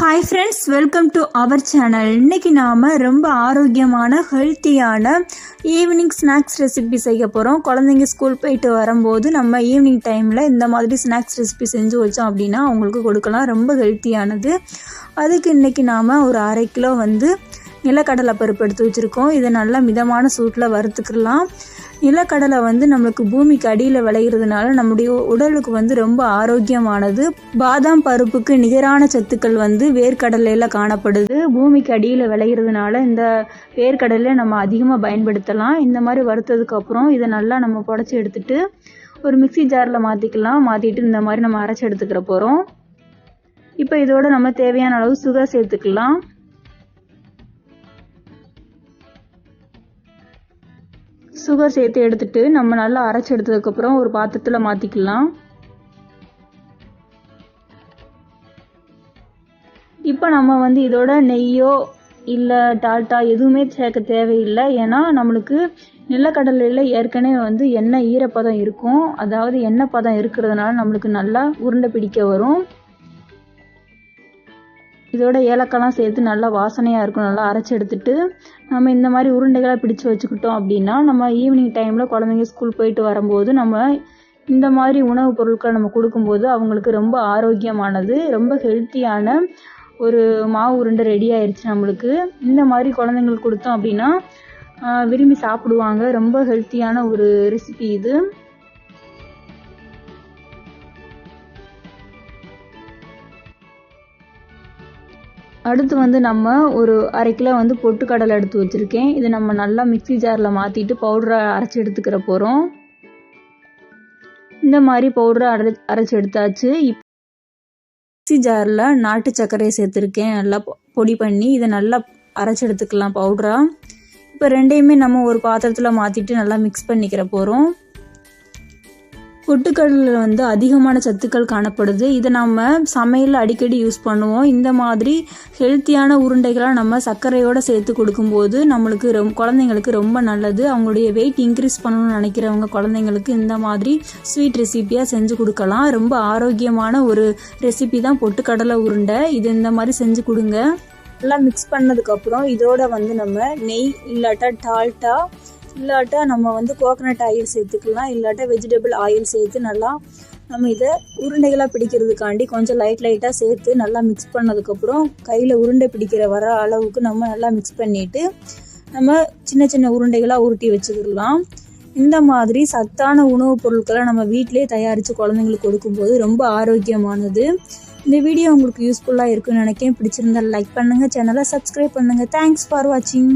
Hi friends welcome to our channel இன்றைக்கி நாம் ரொம்ப ஆரோக்கியமான ஹெல்த்தியான ஈவினிங் ஸ்நாக்ஸ் ரெசிபி செய்ய போகிறோம் குழந்தைங்க ஸ்கூல் போயிட்டு வரும்போது நம்ம ஈவினிங் டைமில் இந்த மாதிரி ஸ்நாக்ஸ் ரெசிபி செஞ்சு வச்சோம் அப்படின்னா அவங்களுக்கு கொடுக்கலாம். ரொம்ப ஹெல்த்தியானது அதுக்கு இன்றைக்கி நாம் ஒரு அரை கிலோ வந்து நிலக்கடலை பருப்பு எடுத்து வச்சுருக்கோம். இதை நல்லா மிதமான சூட்டில் வறுத்துக்கலாம். நிலக்கடலை வந்து நம்மளுக்கு பூமிக்கு அடியில் விளையிறதுனால நம்முடைய உடலுக்கு வந்து ரொம்ப ஆரோக்கியமானது. பாதாம் பருப்புக்கு நிகரான சத்துக்கள் வந்து வேர்க்கடலையில் காணப்படுது. பூமிக்கு அடியில் விளையிறதுனால இந்த வேர்க்கடலை நம்ம அதிகமாக பயன்படுத்தலாம். இந்த மாதிரி வறுத்ததுக்கு அப்புறம் இதை நல்லா நம்ம புடச்சி எடுத்துட்டு ஒரு மிக்ஸி ஜாரில் மாற்றிக்கலாம் மாற்றிட்டு இந்த மாதிரி நம்ம அரைச்சி எடுத்துக்கிற போகிறோம் இப்போ இதோட நம்ம தேவையான அளவு சுகர் சேர்த்துக்கலாம். சுகர் சேர்த்து எடுத்துட்டு நம்ம நல்லா அரைச்சி எடுத்ததுக்கப்புறம் ஒரு பாத்திரத்தில் மாற்றிக்கலாம் இப்போ நம்ம வந்து இதோட நெய்யோ இல்லை டால்டா எதுவுமே சேர்க்க தேவையில்லை. ஏன்னா நம்மளுக்கு நிலக்கடலையில் ஏற்கனவே வந்து எண்ணெய் ஈரப்பதம் இருக்கும். அதாவது எண்ணெய் பதம் இருக்கிறதுனால நம்மளுக்கு நல்லா உருண்டை பிடிக்க வரும். இதோட ஏலக்காய்லாம் சேர்த்து நல்லா வாசனையாக இருக்கும். நல்லா அரைச்சி எடுத்துட்டு நம்ம இந்த மாதிரி உருண்டைகளாக பிடிச்சு வச்சுக்கிட்டோம் அப்படின்னா நம்ம ஈவினிங் டைமில் குழந்தைங்க ஸ்கூல் போயிட்டு வரும்போது நம்ம இந்த மாதிரி உணவுப் பொருட்களை நம்ம கொடுக்கும்போது அவங்களுக்கு ரொம்ப ஆரோக்கியமானது ரொம்ப ஹெல்த்தியான ஒரு மாவு உருண்டை ரெடி ஆயிடுச்சு நம்மளுக்கு. இந்த மாதிரி குழந்தைங்களுக்கு கொடுத்தோம் அப்படின்னா விரும்பி சாப்பிடுவாங்க. ரொம்ப ஹெல்த்தியான ஒரு ரெசிபி இது. அடுத்து வந்து நம்ம ஒரு அரை கிலோ வந்து பொட்டுக்கடலை எடுத்து வச்சுருக்கேன். இதை நம்ம நல்லா மிக்சி ஜாரில் மாற்றிட்டு பவுடரை அரைச்சி எடுத்துக்கிற போகிறோம் இந்த மாதிரி பவுடரை அரை அரைச்சி எடுத்தாச்சு. இப் மிக்சி ஜாரில் நாட்டு சர்க்கரையை சேர்த்துருக்கேன். நல்லா பொடி பண்ணி இதை நல்லா அரைச்சி எடுத்துக்கலாம் பவுடராக இப்போ ரெண்டையுமே நம்ம ஒரு பாத்திரத்தில் மாற்றிட்டு நல்லா மிக்ஸ் பண்ணிக்கிற போகிறோம் பொட்டுக்கடலில் வந்து அதிகமான சத்துக்கள் காணப்படுது. இதை நம்ம சமையலில் அடிக்கடி யூஸ் பண்ணுவோம். இந்த மாதிரி ஹெல்த்தியான உருண்டைகளாக நம்ம சர்க்கரையோடு சேர்த்து கொடுக்கும்போது நம்மளுக்கு ரொம்ப குழந்தைங்களுக்கு ரொம்ப நல்லது. அவங்களுடைய வெயிட் இன்க்ரீஸ் பண்ணணும்னு நினைக்கிறவங்க குழந்தைங்களுக்கு இந்த மாதிரி ஸ்வீட் ரெசிப்பியாக செஞ்சு கொடுக்கலாம். ரொம்ப ஆரோக்கியமான ஒரு ரெசிபி தான் பொட்டுக்கடலை உருண்டை. இது இந்த மாதிரி செஞ்சு கொடுங்க. நல்லா மிக்ஸ் பண்ணதுக்கப்புறம் இதோட வந்து நம்ம நெய் இல்லாட்டா டால்ட்டா இல்லாட்டா நம்ம வந்து கோகனட் ஆயில் சேர்த்துக்கலாம் இல்லாட்டா வெஜிடபிள் ஆயில் சேர்த்து நல்லா நம்ம இதை உருண்டைகளாக பிடிக்கிறதுக்காண்டி கொஞ்சம் லைட் லைட்டாக சேர்த்து நல்லா மிக்ஸ் பண்ணதுக்கப்புறம் கையில் உருண்டை பிடிக்கிற வர அளவுக்கு நம்ம நல்லா மிக்ஸ் பண்ணிவிட்டு நம்ம சின்ன சின்ன உருண்டைகளாக உருட்டி வச்சுக்கலாம். இந்த மாதிரி சத்தான உணவுப் பொருட்களை நம்ம வீட்டிலே தயாரித்து குழந்தைங்களுக்கு கொடுக்கும்போது ரொம்ப ஆரோக்கியமானது. இந்த வீடியோ உங்களுக்கு யூஸ்ஃபுல்லாக இருக்குன்னு நினைக்கிறேன். பிடிச்சிருந்தா லைக் பண்ணுங்கள் சேனலை சப்ஸ்கிரைப் பண்ணுங்கள் தேங்க்ஸ் ஃபார் வாட்சிங்